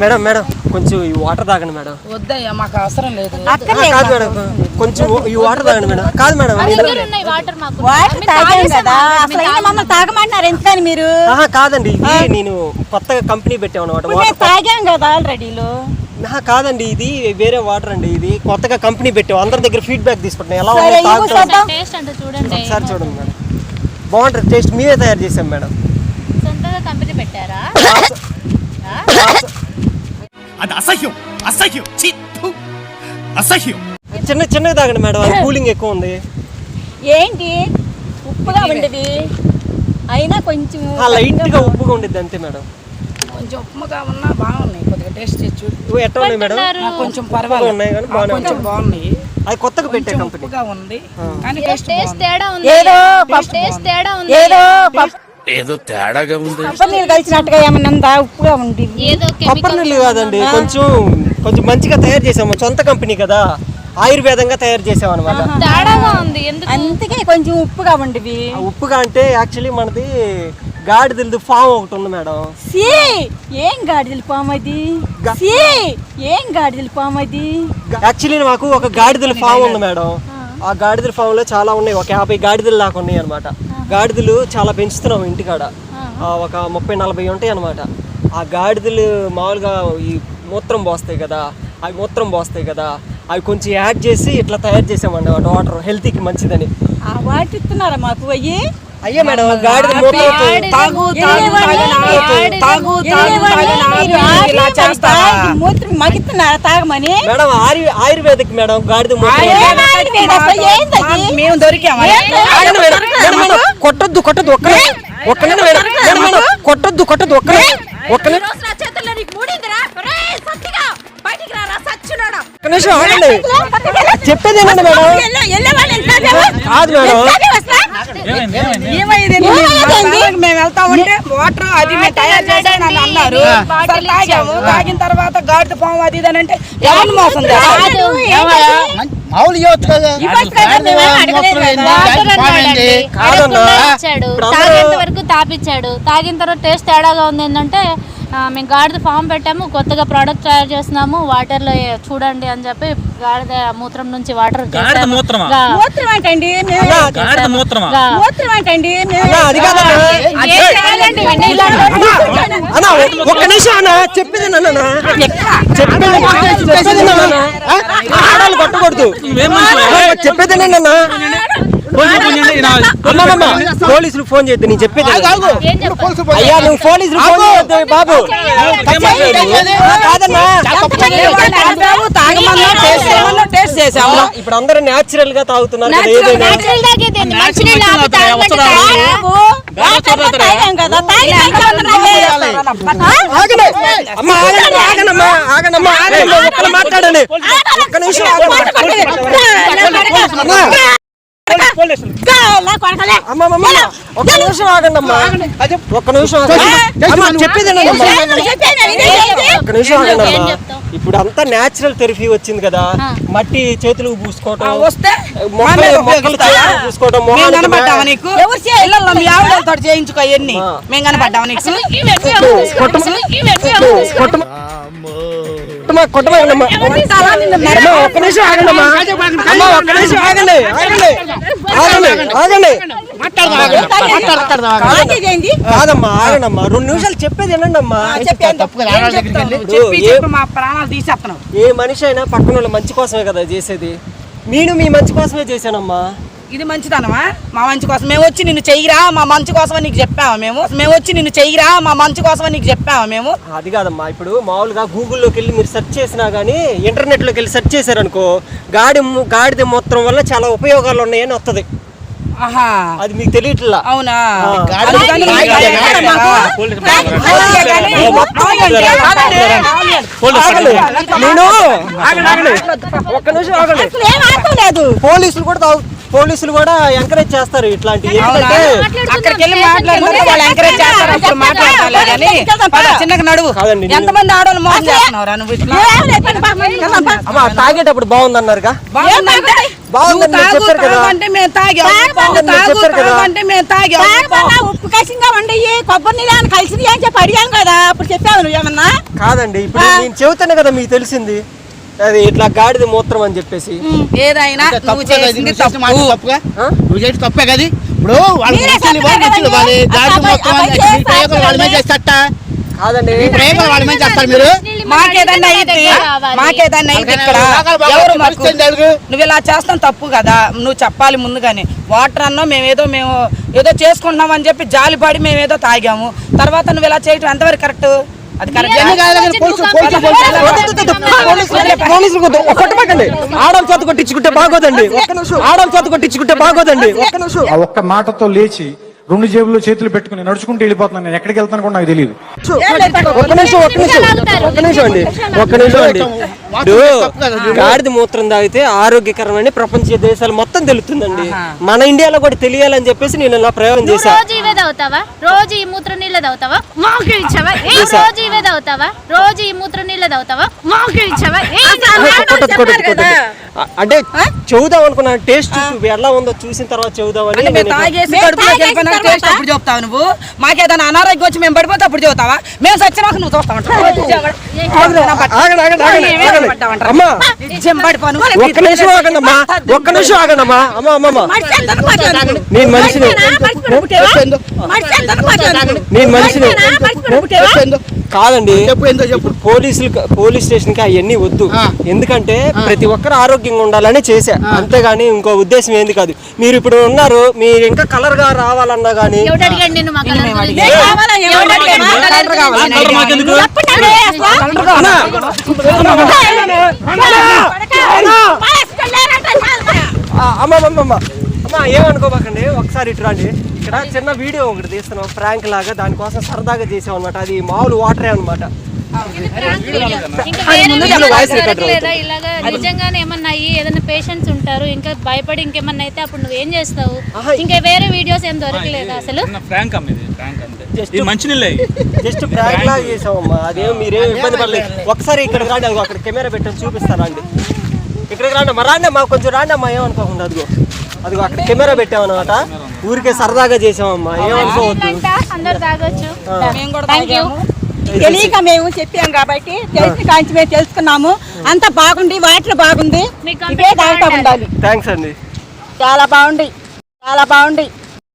Madam madam కొంచెం ఈ water తాగండి మేడం. వద్దయ్యా మాకు అవసరం లేదు. కాదు మేడం కొంచెం ఈ వాటర్ తాగండి మేడం. కాదు మేడం వాటర్ తాగాం కదా. అసలు అయినా మమ్మల్ని తాగమంటున్నారు ఎందుకని మీరు? ఆహా, కాదండి ఇది నేను కొత్తగా కంపెనీ పెట్టాం అనమాట ఇప్పుడు తాగాం కదా ఆల్రెడీలో కాదండి ఇది వేరే వాటర్ అండి ఇది కొత్తగా కంపెనీ పెట్టాం. అందరి దగ్గర ఫీడ్బ్యాక్ తీసుకుంటున్నాం. ఎలా సరే, ఉందో ఇవ్వు తాగుతాం. చూద్దాం. టేస్ట్ అంటే చూడండి. ఒకసారి చూడండి మేడం. బాగుంటుంది టేస్ట్ మీరే తయారు చేసాం మేడం. సొంతగా కంపెనీ పెట్టారా? అది అసహ్యం అసహ్యం. ఛీ, థు. అసహ్యం. చిన్న చిన్నగా తాగండి మేడం అది కూలింగ్ ఎక్కువ ఉంది. ఏంటి? ఉప్పుగా ఉండేది? అయినా కొంచెం ఆ, లైట్గా ఉప్పుగా ఉండిద్ది అంతే మేడం. కొంచెం ఉప్మగా ఉన్నా బాగున్నాయి కొద్దిగా టేస్ట్ చేసి చూడు. ఇవి ఎట్లా ఉన్నాయి మేడం? నాకు కొంచెం ఉప్పుగా పర్వాలేదు ఉన్నాయి కానీ ఆ, బాగానే కొంచెం బాగున్నాయి. అది కొత్తగా పెట్టే కొంచెం కంపెనీ ఉప్పుగా ఉంది. కానీ టేస్ట్ టేస్ట్ బాగుంది. తేడా ఉంది. ఏదో టేస్ట్ తేడా ఉంది. ఏదో ఏదో తేడాగా ఉంది నీళ్ళు కలిసినట్టుగా ఏమన్నా ఉందా? ఉప్పుగా ఉంది ఏదో కొబ్బరి కెమికల్ నీళ్ళు కాదండి కొంచెం కొంచెం మంచిగా తయారు చేసాము. సొంత కంపెనీ కదా ఆయుర్వేదంగా తయారు చేసాం అనమాట తేడాగా ఉంది అందుకే కొంచెం ఉప్పుగా ఉండేవి. ఉప్పుగా అంటే యాక్చువల్లీ మనది గాడిదలది ఫామ్ ఒకటి ఉంది మేడం. సీ! ఏం గాడిదలు పాము అది? సీ! ఏం గాడిదలు పాము అది? యాక్చువల్లీ మాకు ఒక గాడిదల ఫామ్ ఉంది మేడం. ఆ గాడిదల ఫామ్లో చాలా ఉన్నాయి. ఒక యాభై గాడిదలు దాకా ఉన్నాయి అనమాట గాడిదలు చాలా పెంచుతున్నాం ఇంటికాడ ఆ, ఒక ముప్పై నలభై ఉంటాయి అనమాట ఆ గాడిదలు మామూలుగా ఈ మూత్రం పోస్తాయి కదా అవి మూత్రం పోస్తాయి కదా అవి కొంచెం యాడ్ చేసి ఇట్లా తయారు చేసామండి వాటర్ హెల్త్కి మంచిదని. వాటి ఇస్తున్నారా మాకు అయ్యి? అయ్యే మేడం గాడిద తాగు తాగు ఇలా మూత్రం మగిస్తున్నారా తాగమని మేడం ఆయుర్ ఆయుర్వేదిక్ మేడం గాడిద? మేము దొరికామా కొట్టొద్దు కొట్టొద్దు ఒక్క నిమిషం. ఒక్క నిమిషం మేడం. కొట్టొద్దు కొట్టొద్దు ఒక్క నిమిషం. ఒక్క నిమిషం. ఒక్క నిమిషం ఆగండి. చెప్పేది ఏంటండి మేడం? కాదు మేడం. మేము వెళ్తా ఉంటే వాటర్ అది మేము తయారు అని అన్నారు. సరే తాగాము. తాగిన తర్వాత గాడి పాము అది ఇది అని అంటే ఎవరిని మోసం మామూలు ఇవ్వచ్చు కదా. తాగేంత వరకు తాపిచ్చాడు. తాగిన తర్వాత టేస్ట్ తేడాగా ఉంది ఏంటంటే మేము గాడిద ఫామ్ పెట్టాము కొత్తగా ప్రోడక్ట్ తయారు చేస్తున్నాము వాటర్లో ఏ- చూడండి అని చెప్పి గాడిద మూత్రం నుంచి వాటర్ ఒక్క నిమిషం అన్న చెప్పేది చెప్పేది కొట్టకూడదు. చెప్పేది పోలీసులకు ఫోన్ చేద్దు నేను చెప్పేది అయ్యా నువ్వు పోలీసులు ఫోన్ చేయొద్దు. బాబు ఇప్పుడు అందరూ నేచురల్గా తాగుతున్నారు మాట్లాడండి ఒక్క నిమిషం ఒక్క నిమిషం ఆగండి. అమ్మా ఒక్క నిమిషం ఆగండి. అమ్మా చెప్పేది వినండి అమ్మా. ఒక్క నిమిషం ఆగండి ఏం అమ్మా చెప్తావు? ఇప్పుడు అంతా నేచురల్ థెరపీ వచ్చింది కదా. మట్టి చేతులకు పూసుకోవటం వస్తే పూసుకోవటం చేయించుకో అవన్నీ. మేము కొట్టమా కొట్టమా ఒక్క నిమిషం ఆగండి అమ్మా. ఒక్క నిమిషం ఆగండి ఆగండి. ఆగండి ఆగండి. కాదమ్మా ఆగండమ్మా. రెండు నిమిషాలు చెప్పేది వినండి అమ్మా. చెప్పి చెప్పి మా ప్రాణాలు తీసేస్తున్నావు. ఏ మనిషి అయినా పక్కన వాళ్ళ మంచి కోసమే కదా చేసేది. నేను మీ మంచి కోసమే చేశానమ్మా. ఇది మంచిదనమా మా మంచి కోసం. మేము వచ్చి నిన్ను చెయ్యిరా మా మంచి కోసం నీకు చెప్పావా మేము? మేము వచ్చి నిన్ను చెయ్యిరా మా మంచి కోసం నీకు చెప్పావా మేము? అది కాదమ్మా ఇప్పుడు మామూలుగా గూగుల్లోకి వెళ్ళి మీరు సెర్చ్ చేసినా కానీ ఇంటర్నెట్లోకి వెళ్ళి సెర్చ్ చేశారనుకో గాడి గాడిద మూత్రం వల్ల చాలా ఉపయోగాలు ఉన్నాయని వస్తుంది అది మీకు తెలియట్లా? అవునా. నేను ఒక్క నిమిషం పోలీసులు కూడా తాగు- పోలీసులు కూడా ఎంకరేజ్ చేస్తారు అక్కడికి వెళ్ళి ఎంకరేజ్ చేస్తారు అప్పుడు మాట్లాడాలి కానీ. చిన్నగా నడువు. ఎంతమంది ఆడవాళ్ళు మోసం చేస్తున్నారా నువ్వు ఇట్లా. అమ్మ తాగేటప్పుడు బాగుందన్నారుగా? బాగుందంటే ఉప్పు కసింగా ఉండయి కొబ్బరి నీళ్ళు అని కలిసింది అని చెప్పి అడిగాను కదా. అప్పుడు చెప్పావు నువ్వేమన్నా? కాదండి ఇప్పుడు నేను చెబుతానే కదా మీకు తెలిసింది. అది ఇట్లా గాడిద మూత్రం అని చెప్పేసి. ఏదైనా నువ్వు తప్పు కదా చేసింది తప్పు? నువ్వు చేసి తప్పే ఇప్పుడు వాళ్ళు కదండి. ప్రయోగం వాళ్ళ మీద చేస్తారు మీరు? మాకేదన్నా అయితే మాకేదన్నా అయితే ఇక్కడ. ఎవరు నువ్వు ఇలా చేస్తాం తప్పు కదా. నువ్వు చెప్పాలి ముందుగానే. వాటర్ అన్నో మేమేదో మేము ఏదో చేసుకుంటున్నాం అని చెప్పి జాలిపడి మేమేదో తాగాము. తర్వాత నువ్వు ఇలా చేయటం ఎంతవరకు కరెక్ట్? పోలీసులు చేత కొట్టించుకుంటే బాగోదండి. ఒక్క నిమిషం. ఆడల చేత కొట్టించుకుంటే బాగోదండి. ఒక్క నిమిషం. ఆ ఒక్క మాటతో లేచి రెండు జేబుల్లో చేతులు పెట్టుకుని నడుచుకుంటూ వెళ్ళిపోతున్నాను నేను. ఎక్కడికి వెళ్తాను కూడా నాకు తెలియదు ఒక్క నిమిషం ఒక్క నిమిషం ఒక్క నిమిషం అండి ఒక్క నిమిషం అండి. గాడిద మూత్రం తాగితే ఆరోగ్యకరమని ప్రపంచ దేశాలు మొత్తం తెలుస్తుందండి. మన ఇండియాలో కూడా తెలియాలని చెప్పేసి నేను ఇలా ప్రయోగం నువ్వు చేశా. రోజు ఈ మూత్ర నీళ్ళే తాగుతావా? మాకు ఇచ్చావా? రోజు తాగుతావా రోజు ఈ మూత్ర నీళ్ళే తాగుతావా? మాకు ఇచ్చావా? అంటే చెబుదాం అనుకున్నా టేస్ట్ చూసి ఎలా ఉందో చూసిన తర్వాత చెబుదామని తాగేసి టేస్ట్ అప్పుడు చెప్తావు నువ్వు? మాకేదైనా అనారోగ్యం వచ్చి మేము పడిపోతే అప్పుడు చెబుతావా? మేము సచ్చినాక నువ్వు ఒక్క నిమిషం ఆగండి అమ్మా. ఒక్క నిమిషం ఆగండి అమ్మా అమ్మ అమ్మమ్మ నేను మనిషిని నేను మనిషిని కాదండి. చెప్పు ఏందో చెప్పు? ఇప్పుడు పోలీసులు పోలీస్ స్టేషన్కి అవన్నీ వద్దు. ఎందుకంటే ప్రతి ఒక్కరు ఆరోగ్యంగా ఉండాలని చేశా. అంతేగాని ఇంకో ఉద్దేశం ఏంది కాదు. మీరు ఇప్పుడు ఉన్నారు మీరు ఇంకా కలర్గా రావాలన్నా గానీ. ఎవడు అడిగాడు నిన్ను మా కలర్ గురించి? అడిగాను. కావాలా? ఎవడు అడిగాడు? మా కలర్ గురించి? ఆ కలర్ మాకెందుకు? ఆ, అమ్మ అమ్మ అమ్మ. అమ్మ ఏమనుకోబాకండి? ఒకసారి ఇటు రండి. ఇక్కడ చిన్న వీడియో ఒకటి తీస్తున్నాం ప్రాంక్ లాగా. దానికోసం సరదాగా చేసాం అనమాట అది మామూలు వాటరే అనమాట నిజంగానే ఏమన్నా అయ్యి ఏదైనా పేషెంట్స్ ఉంటారు ఇంకా భయపడి ఇంకేమన్నా అయితే అప్పుడు నువ్వేం చేస్తావు. ఇంకా వేరే వీడియోస్ ఏం దొరకలేదా అసలు? ఫ్రాంక్ ఫ్రాంక్ జస్ట్ ప్రాంక్ లాగా చేసామమ్మా. అదేం మీరేం ఇబ్బంది పడలేదు. ఒకసారి ఇక్కడికి రాండి అక్కడ కెమెరా పెట్టని చూపిస్తారా అండి ఇక్కడికి రాండి అమ్మా రాండి అమ్మా కొంచెం రాండి అమ్మా ఏమనుకోకుండా అదిగో. అదిగో అక్కడ కెమెరా పెట్టామన్నమాట. ఊరికే సరదాగా చేసామమ్మా. ఏమనుకోవద్దు ఏంటంట? అందరు తాగొచ్చు. మేము కూడా థ్యాంక్ యూ తెలియక మేము చెప్పాం కాబట్టి తెలిసి కాంచి మేము తెలుసుకున్నాము. అంత బాగుంది వాటర్ బాగుంది. కంపెనీ తాగుతా ఉండాలి. థ్యాంక్స్ అండి. చాలా బాగుంది. చాలా బాగుంది.